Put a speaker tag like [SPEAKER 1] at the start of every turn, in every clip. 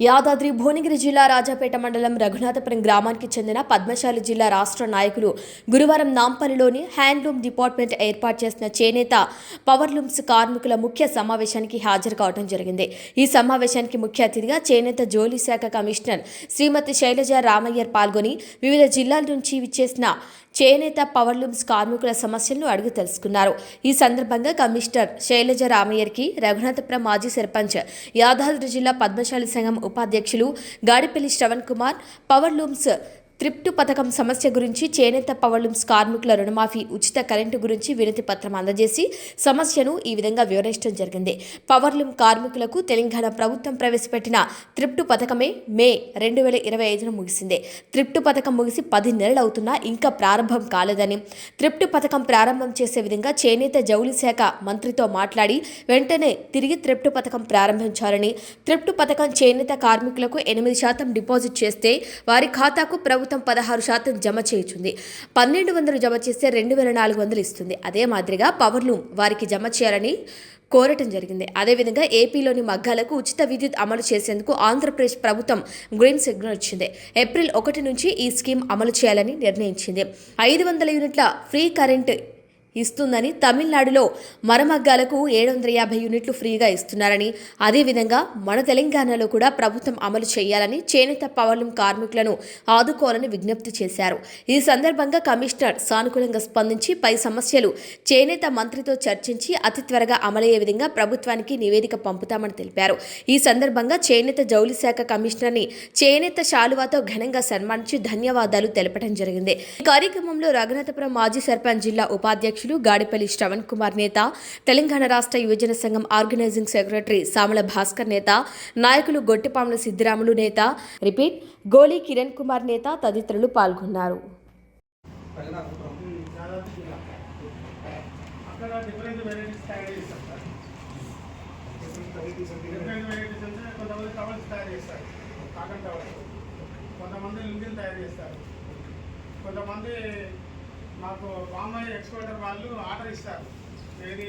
[SPEAKER 1] యాదాద్రి భువనగిరి జిల్లా రాజాపేట మండలం రఘునాథపురం గ్రామానికి చెందిన పద్మశాలి జిల్లా రాష్ట్ర నాయకులు గురువారం నాంపల్లిలోని హ్యాండ్లూమ్ డిపార్ట్మెంట్ ఏర్పాటు చేసిన చేనేత పవర్లూమ్స్ కార్మికుల ముఖ్య సమావేశానికి హాజరు కావడం జరిగింది. ఈ సమావేశానికి ముఖ్య అతిథిగా చేనేత జోలి శాఖ కమిషనర్ శ్రీమతి శైలజ రామయ్యర్ పాల్గొని వివిధ జిల్లాల నుంచి విచ్చేసిన చేనేత పవర్లూమ్స్ కార్మికుల సమస్యలను అడిగి తెలుసుకున్నారు. ఈ సందర్భంగా కమిషనర్ శైలజ రామయ్యర్కి రఘునాథపురం మాజీ సర్పంచ్ యాదాద్రి జిల్లా పద్మశాలి సంఘం ఉపాధ్యక్షులు గాడిపల్లి శ్రవణ్ కుమార్ పవర్లూమ్స్ త్రిప్టు పథకం సమస్య గురించి చేనేత పవర్లూమ్స్ కార్మికుల రుణమాఫీ ఉచిత కరెంటు గురించి వినతి పత్రం అందజేసి సమస్యను ఈ విధంగా వివరించడం జరిగింది. పవర్లూమ్ కార్మికులకు తెలంగాణ ప్రభుత్వం ప్రవేశపెట్టిన త్రిప్టు పథకమే మే రెండు వేల ఇరవై ఐదున ముగిసింది. త్రిప్టు పథకం ముగిసి పది నెలలు అవుతున్నా ఇంకా ప్రారంభం కాలేదని. త్రిప్టు పథకం ప్రారంభం చేసే విధంగా చేనేత జౌళి శాఖ మంత్రితో మాట్లాడి వెంటనే తిరిగి త్రిప్టు పథకం ప్రారంభించాలని. త్రిప్టు పథకం చేనేత కార్మికులకు ఎనిమిది శాతం డిపాజిట్ చేస్తే వారి ఖాతాకు ప్రభుత్వం మొత్తం పదహారు శాతం జమ చేయుచుంది. పన్నెండు వందలు జమ చేస్తే రెండు వేల నాలుగు వందలు ఇస్తుంది. అదే మాదిరిగా పవర్లూమ్ వారికి జమ చేయాలని కోరటం జరిగింది. అదేవిధంగా ఏపీలోని మగ్గాలకు ఉచిత విద్యుత్ అమలు చేసేందుకు ఆంధ్రప్రదేశ్ ప్రభుత్వం గ్రీన్ సిగ్నల్ ఇచ్చింది. ఏప్రిల్ ఒకటి నుంచి ఈ స్కీమ్ అమలు చేయాలని నిర్ణయించింది. ఐదు వందల యూనిట్ల ఫ్రీ కరెంట్ ఇస్తుందని తమిళనాడులో మరమగ్గాలకు ఏడు వందల యాభై యూనిట్లు ఫ్రీగా ఇస్తున్నారని అదేవిధంగా మన తెలంగాణలో కూడా ప్రభుత్వం అమలు చేయాలని చేనేత పవర్లూమ్ కార్మికులను ఆదుకోవాలని విజ్ఞప్తి చేశారు. ఈ సందర్భంగా కమిషనర్ సానుకూలంగా స్పందించి పై సమస్యలు చేనేత మంత్రితో చర్చించి అతి త్వరగా అమలయ్యే విధంగా ప్రభుత్వానికి నివేదిక పంపుతామని తెలిపారు. ఈ సందర్భంగా చేనేత జౌలి శాఖ కమిషనర్ని చేనేత శాలువాతో ఘనంగా సన్మానించి ధన్యవాదాలు తెలపడం జరిగింది. ఈ కార్యక్రమంలో రఘునాథపురం మాజీ సర్పంచ్ జిల్లా ఉపాధ్యక్షులు గాడిపల్లి శ్రవణ్ కుమార్ నేత తెలంగాణ రాష్ట్ర యువజన సంఘం ఆర్గనైజింగ్ సెక్రటరీ సామల భాస్కర్ నేత నాయకులు గొట్టిపాముల సిద్దిరాములు నేత రిపీట్ గోలీ కిరణ్ కుమార్ నేత తదితరులు పాల్గొన్నారు.
[SPEAKER 2] కొంతమంది టవల్స్ తయారు చేస్తారు. కొంతమంది మాకు బాంబాయి ఎక్స్పోర్టర్ వాళ్ళు ఆర్డర్ ఇస్తారు. ఏది?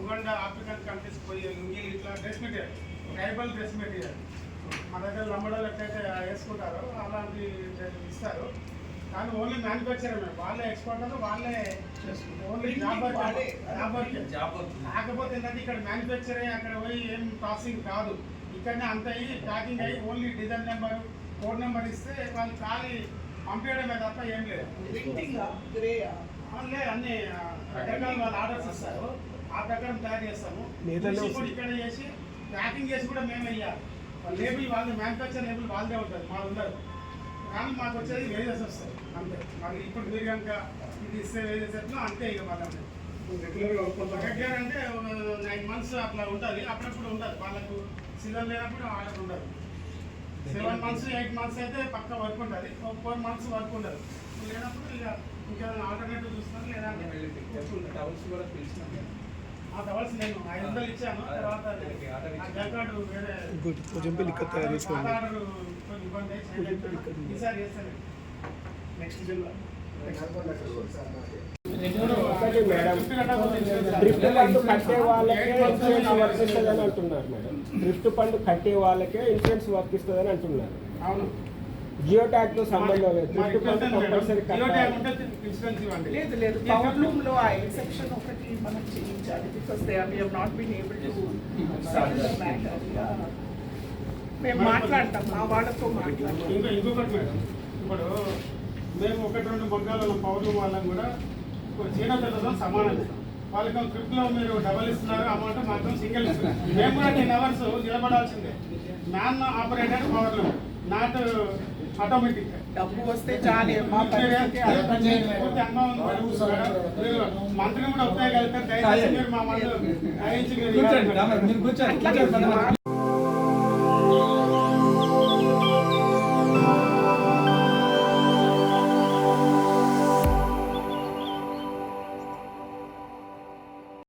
[SPEAKER 2] ఉగండా ఆఫ్రికన్ కంట్రీస్ పోయి లుంగీలు ఇట్లా dress material tribal dress material మా దగ్గర లంబడోలు ఎట్లయితే వేసుకుంటారో అలాంటి ఇస్తారు. కానీ ఓన్లీ మ్యానుఫ్యాక్చర్ వాళ్ళే ఎక్స్పోర్టర్ వాళ్ళే ఓన్లీ జాబ్ జాబ్ కాకపోతే ఏంటంటే ఇక్కడ మ్యానుఫ్యాక్చర్ అయ్యి అక్కడ పోయి ఏం ప్రాసెసింగ్ కాదు. ఇక్కడనే అంత అయ్యి ప్యాకింగ్ అయ్యి only design number code number ఇస్తే వాళ్ళు ఖాళీ పంపించడమే తప్ప ఏం లేదు. అన్ని రకరకాల వాళ్ళు ఆర్డర్స్ ఇస్తారు. ఆ ప్రకారం తయారు చేస్తాము. కూడా ఇక్కడ చేసి ప్యాకింగ్ చేసి కూడా మేము వెయ్యాలి లేబుల్ వాళ్ళు మ్యానుఫ్యాక్చర్ లేబుల్ వాళ్ళదే ఉంటుంది మా ఉండదు. కానీ మాకు వచ్చేది వేజెస్ వస్తాయి. అంతే. మరి ఇప్పుడు మీరు కనుక ఇది ఇస్తే వేజెస్ ఎట్లా అంతే ఇక మళ్ళీ రెగ్యులర్ అంటే నైన్ మంత్స్ అట్లా ఉంటుంది. అప్పుడప్పుడు ఉండదు. వాళ్ళకు సీజన్ లేనప్పుడు ఆర్డర్ ఉండదు. సెవెన్ మంత్స్ ఎయిట్ మంత్స్ అయితే పక్క వర్క్ ఉంటుంది. ఒక ఫోర్ మంత్స్ వర్క్ ఉండదు. లేనప్పుడు ఇక ఇంకేమైనా ఆల్టర్నేటివ్ చూస్తాను లేదంటే ఆ టవల్స్ నేను ఐదు వందలు ఇచ్చాను. తర్వాత వేరే
[SPEAKER 3] కొంచెం
[SPEAKER 2] ఇబ్బంది. ఈసారి చేస్తాను. నెక్స్ట్ జిల్లా
[SPEAKER 3] మేడం డ్రిఫ్ట్ ఫండ్ కట్టే వాళ్ళకే ఇన్సూరెన్స్ వర్తిస్తుందని అంటున్నారు మేడం డ్రిఫ్ట్ ఫండ్ కట్టే వాళ్ళకే ఇన్సూరెన్స్ వర్తిస్తుందని అంటున్నారు
[SPEAKER 2] అవును
[SPEAKER 3] జియో ట్యాగ్తో సంబంధం లేదు డ్రిఫ్ట్ ఫండ్ కంపల్సరీ కట్టాలి
[SPEAKER 4] లేదు లేదు పవర్ లూమ్లో ఆ ఎక్సెప్షన్ ఒకటి మనం చేయించాలి because they we have not been able to మేము మాట్లాడతాం మా వాళ్ళతో మాట్లాడతాం
[SPEAKER 2] ఇంకా ఇంకొకటి మేడం. ఇప్పుడు మేము ఒకటి రెండు మగ్గాల పౌరులు వాళ్ళని కూడా చీన పిల్లలతో సమానం ఇస్తాం వాళ్ళకి ట్రిప్లో మీరు డబల్ ఇస్తున్నారు అమౌంట్ మాత్రం సింగిల్ ఇస్తున్నారు. మేము కూడా టెన్ అవర్స్ నిలబడాల్సిందే. మ్యాన్ ఆపరేటెడ్ పవర్లు నాట్ ఆటోమేటిక్
[SPEAKER 4] డబ్బు వస్తే చాలు మా పరిస్థితి అర్థం
[SPEAKER 2] పూర్తి అనుభవం ఉంది మేడం. మీరు మంత్రిని కూడా ఉపయోగలుగుతారు దయచేసి మీరు మా మందు